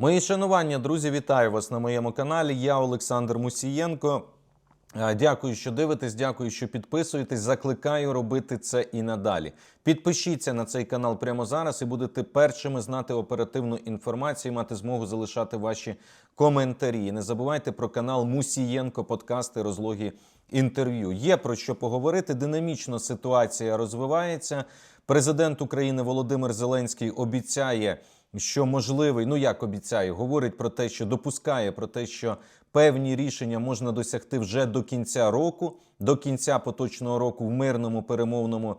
Мої шанування, друзі, вітаю вас на моєму каналі. Я Олександр Мусієнко. Е, Дякую, що дивитесь, дякую, що підписуєтесь. Закликаю робити це і надалі. Підпишіться на цей канал прямо зараз і будете першими знати оперативну інформацію, мати змогу залишати ваші коментарі. Не забувайте про канал Мусієнко, подкасти, розлоги інтерв'ю. Є про що поговорити. Динамічно ситуація розвивається. Президент України Володимир Зеленський обіцяє, що можливий, ну як обіцяє, говорить про те, що допускає про те, що певні рішення можна досягти вже до кінця року, до кінця поточного року в мирному перемовному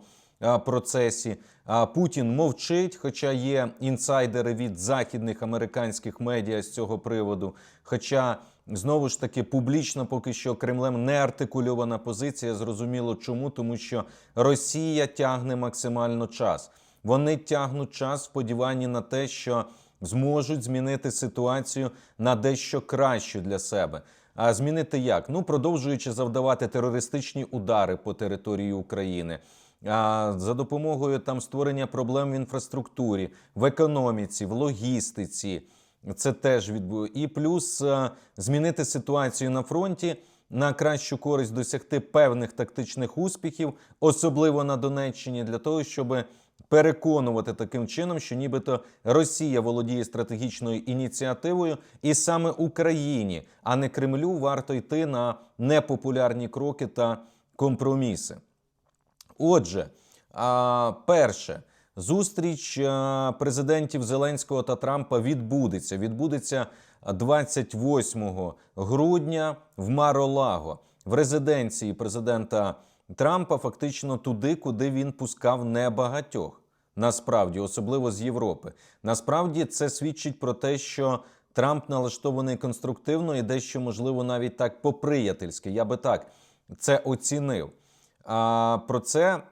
процесі. А Путін мовчить, хоча є інсайдери від західних американських медіа з цього приводу. Хоча знову ж таки публічно поки що Кремлем не артикульована позиція. Зрозуміло, чому тому, що Росія тягне максимально час. Вони тягнуть час в на те, що зможуть змінити ситуацію на дещо кращу для себе. А змінити як? Ну продовжуючи завдавати терористичні удари по території України. А за допомогою там створення проблем в інфраструктурі, в економіці, в логістиці. Це теж відбує. І плюс е, змінити ситуацію на фронті на кращу користь досягти певних тактичних успіхів, особливо на Донеччині, для того, щоб переконувати таким чином, що нібито Росія володіє стратегічною ініціативою, і саме Україні, а не Кремлю, варто йти на непопулярні кроки та компроміси. Отже, перше, зустріч президентів Зеленського та Трампа відбудеться. Відбудеться 28 грудня в Маролаго в резиденції президента Трампа, фактично туди, куди він пускав небагатьох. Насправді, особливо з Європи. Насправді це свідчить про те, що Трамп налаштований конструктивно і дещо можливо навіть так по-приятельськи. Я би так це оцінив. А про це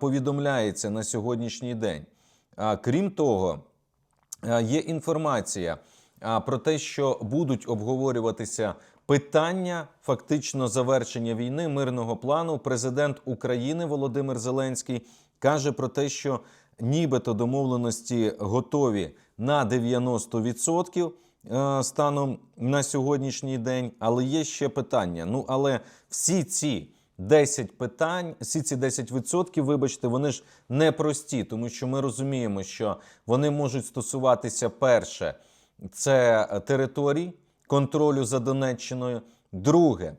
повідомляється на сьогоднішній день. А, крім того, є інформація про те, що будуть обговорюватися питання фактично завершення війни мирного плану. Президент України Володимир Зеленський каже про те, що нібито домовленості готові на 90% е, станом на сьогоднішній день. Але є ще питання. Ну але всі ці 10 питань, всі ці 10%, вибачте, вони ж непрості, тому що ми розуміємо, що вони можуть стосуватися перше, це територій, контролю за Донеччиною. Друге,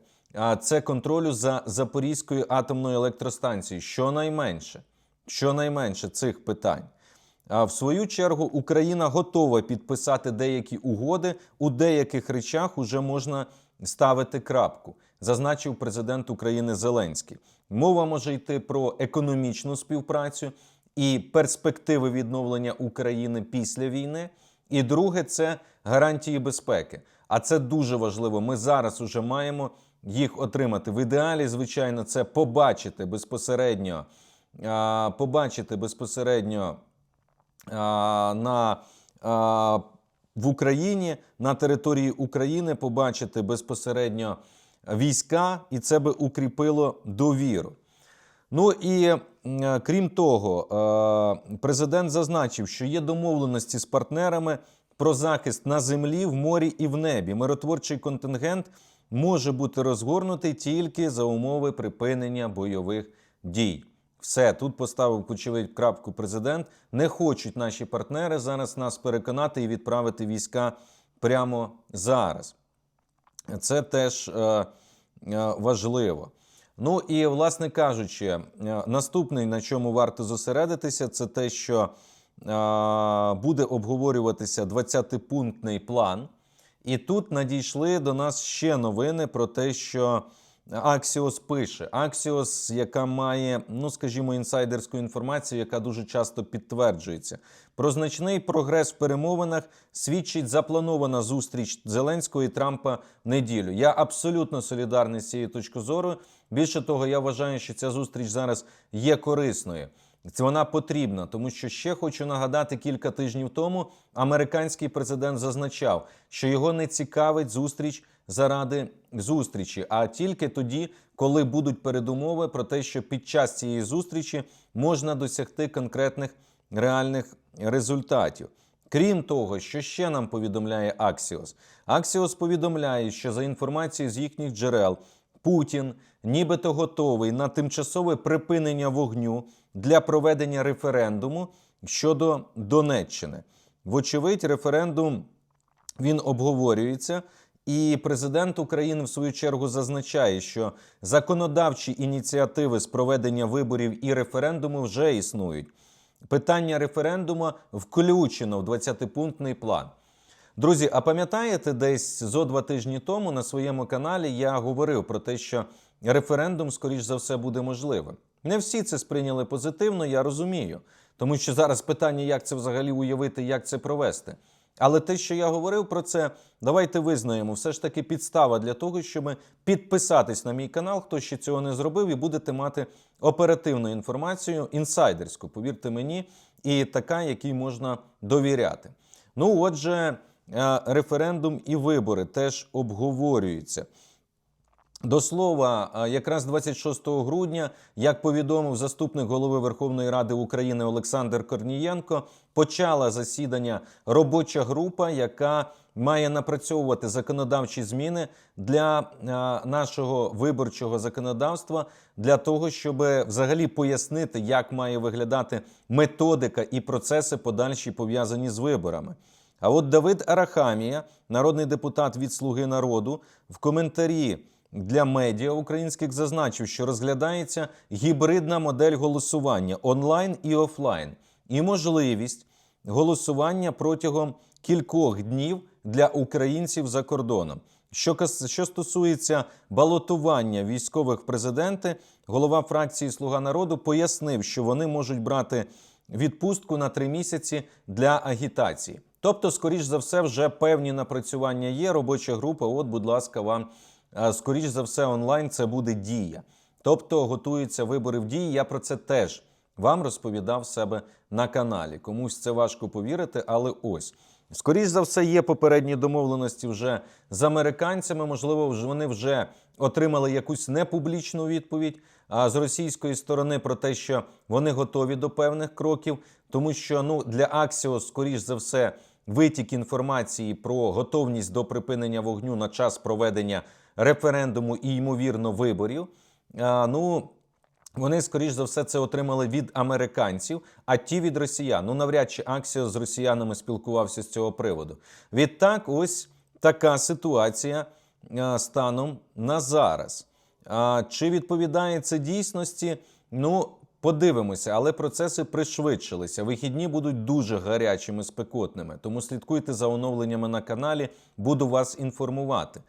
це контролю за Запорізькою атомною електростанцією. Щонайменше, щонайменше цих питань. А в свою чергу Україна готова підписати деякі угоди. У деяких речах уже можна ставити крапку, зазначив президент України Зеленський. Мова може йти про економічну співпрацю і перспективи відновлення України після війни. І друге це гарантії безпеки. А це дуже важливо. Ми зараз уже маємо їх отримати. В ідеалі, звичайно, це побачити безпосередньо, побачити безпосередньо на, в Україні, на території України, побачити безпосередньо війська, і це би укріпило довіру. Ну і крім того, е, президент зазначив, що є домовленості з партнерами про захист на землі, в морі і в небі. Миротворчий контингент може бути розгорнутий тільки за умови припинення бойових дій. Все тут поставив ключовий крапку президент. Не хочуть наші партнери зараз нас переконати і відправити війська прямо зараз. Це теж е, е, важливо. Ну і, власне кажучи, е, наступний, на чому варто зосередитися, це те, що е, буде обговорюватися 20-пунктний план. І тут надійшли до нас ще новини про те, що Аксіос пише. Аксіос, яка має, ну скажімо, інсайдерську інформацію, яка дуже часто підтверджується. Про значний прогрес в перемовинах свідчить запланована зустріч Зеленського і Трампа в неділю. Я абсолютно солідарний з цієї точки зору. Більше того, я вважаю, що ця зустріч зараз є корисною. Вона потрібна, тому що ще хочу нагадати кілька тижнів тому. Американський президент зазначав, що його не цікавить зустріч заради зустрічі, а тільки тоді, коли будуть передумови про те, що під час цієї зустрічі можна досягти конкретних реальних результатів. Крім того, що ще нам повідомляє Аксіос? Аксіос повідомляє, що за інформацією з їхніх джерел Путін нібито готовий на тимчасове припинення вогню для проведення референдуму щодо Донеччини. Вочевидь, референдум він обговорюється. І президент України в свою чергу зазначає, що законодавчі ініціативи з проведення виборів і референдуму вже існують. Питання референдуму включено в 20-пунктний план. Друзі, а пам'ятаєте, десь зо два тижні тому на своєму каналі я говорив про те, що референдум, скоріш за все, буде можливим. Не всі це сприйняли позитивно, я розумію. Тому що зараз питання, як це взагалі уявити, як це провести. Але те, що я говорив про це, давайте визнаємо, все ж таки підстава для того, щоб підписатись на мій канал, хто ще цього не зробив, і будете мати оперативну інформацію, інсайдерську, повірте мені, і така, якій можна довіряти. Ну, отже, референдум і вибори теж обговорюються. До слова, якраз 26 грудня, як повідомив заступник голови Верховної Ради України Олександр Корнієнко, почала засідання робоча група, яка має напрацьовувати законодавчі зміни для нашого виборчого законодавства для того, щоб взагалі пояснити, як має виглядати методика і процеси подальші пов'язані з виборами. А от Давид Арахамія, народний депутат від Слуги народу, в коментарі для медіа українських зазначив, що розглядається гібридна модель голосування онлайн і офлайн, і можливість голосування протягом кількох днів для українців за кордоном. Що, що стосується балотування військових президенти, голова фракції Слуга народу пояснив, що вони можуть брати відпустку на три місяці для агітації. Тобто, скоріш за все, вже певні напрацювання є. Робоча група. От, будь ласка, вам скоріш за все, онлайн це буде дія. Тобто готуються вибори в дії. Я про це теж вам розповідав себе на каналі. Комусь це важко повірити, але ось. Скоріш за все, є попередні домовленості вже з американцями. Можливо, вони вже отримали якусь непублічну відповідь з російської сторони про те, що вони готові до певних кроків, тому що ну для Аксіос, скоріш за все, витік інформації про готовність до припинення вогню на час проведення референдуму і ймовірно виборів. Ну вони, скоріш за все, це отримали від американців, а ті від росіян. Ну, навряд чи Аксіос з росіянами спілкувався з цього приводу. Відтак, ось така ситуація станом на зараз. Чи відповідає це дійсності? Ну, подивимося, але процеси пришвидшилися. Вихідні будуть дуже гарячими, спекотними. Тому слідкуйте за оновленнями на каналі, буду вас інформувати.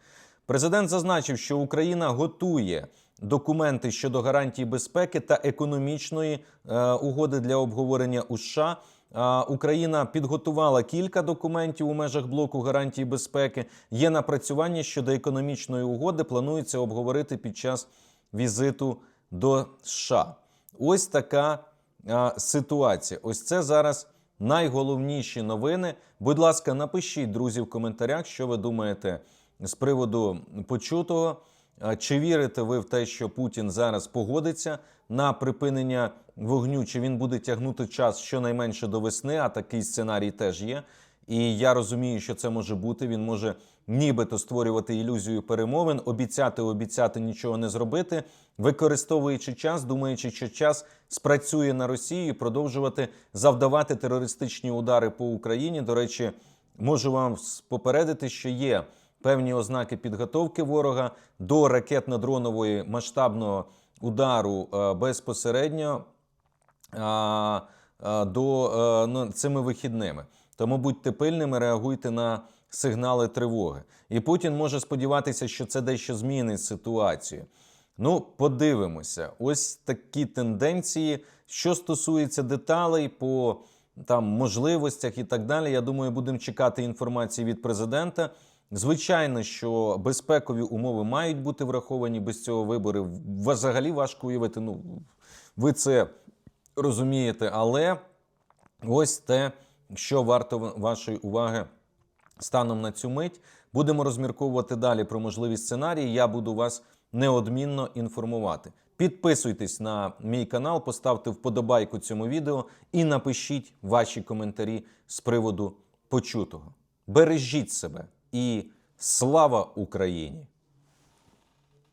Президент зазначив, що Україна готує документи щодо гарантій безпеки та економічної е, угоди для обговорення у США. А, Україна підготувала кілька документів у межах блоку гарантій безпеки. Є напрацювання щодо економічної угоди. Планується обговорити під час візиту до США. Ось така а, ситуація. Ось це зараз найголовніші новини. Будь ласка, напишіть, друзі, в коментарях, що ви думаєте з приводу почутого. Чи вірите ви в те, що Путін зараз погодиться на припинення вогню? Чи він буде тягнути час щонайменше до весни? А такий сценарій теж є. І я розумію, що це може бути. Він може нібито створювати ілюзію перемовин, обіцяти, обіцяти нічого не зробити, використовуючи час, думаючи, що час спрацює на Росію, продовжувати завдавати терористичні удари по Україні. До речі, можу вам попередити, що є певні ознаки підготовки ворога до ракетно-дронової масштабного удару е, безпосередньо а, до е, ну, цими вихідними. Тому будьте пильними, реагуйте на сигнали тривоги. І Путін може сподіватися, що це дещо змінить ситуацію. Ну, подивимося. Ось такі тенденції. Що стосується деталей по там можливостях і так далі. Я думаю, будемо чекати інформації від президента. Звичайно, що безпекові умови мають бути враховані без цього вибори. Взагалі важко уявити. Ну ви це розумієте, але ось те, що варто вашої уваги станом на цю мить. Будемо розмірковувати далі про можливі сценарії. Я буду вас неодмінно інформувати. Підписуйтесь на мій канал, поставте вподобайку цьому відео і напишіть ваші коментарі з приводу почутого. Бережіть себе і слава Україні!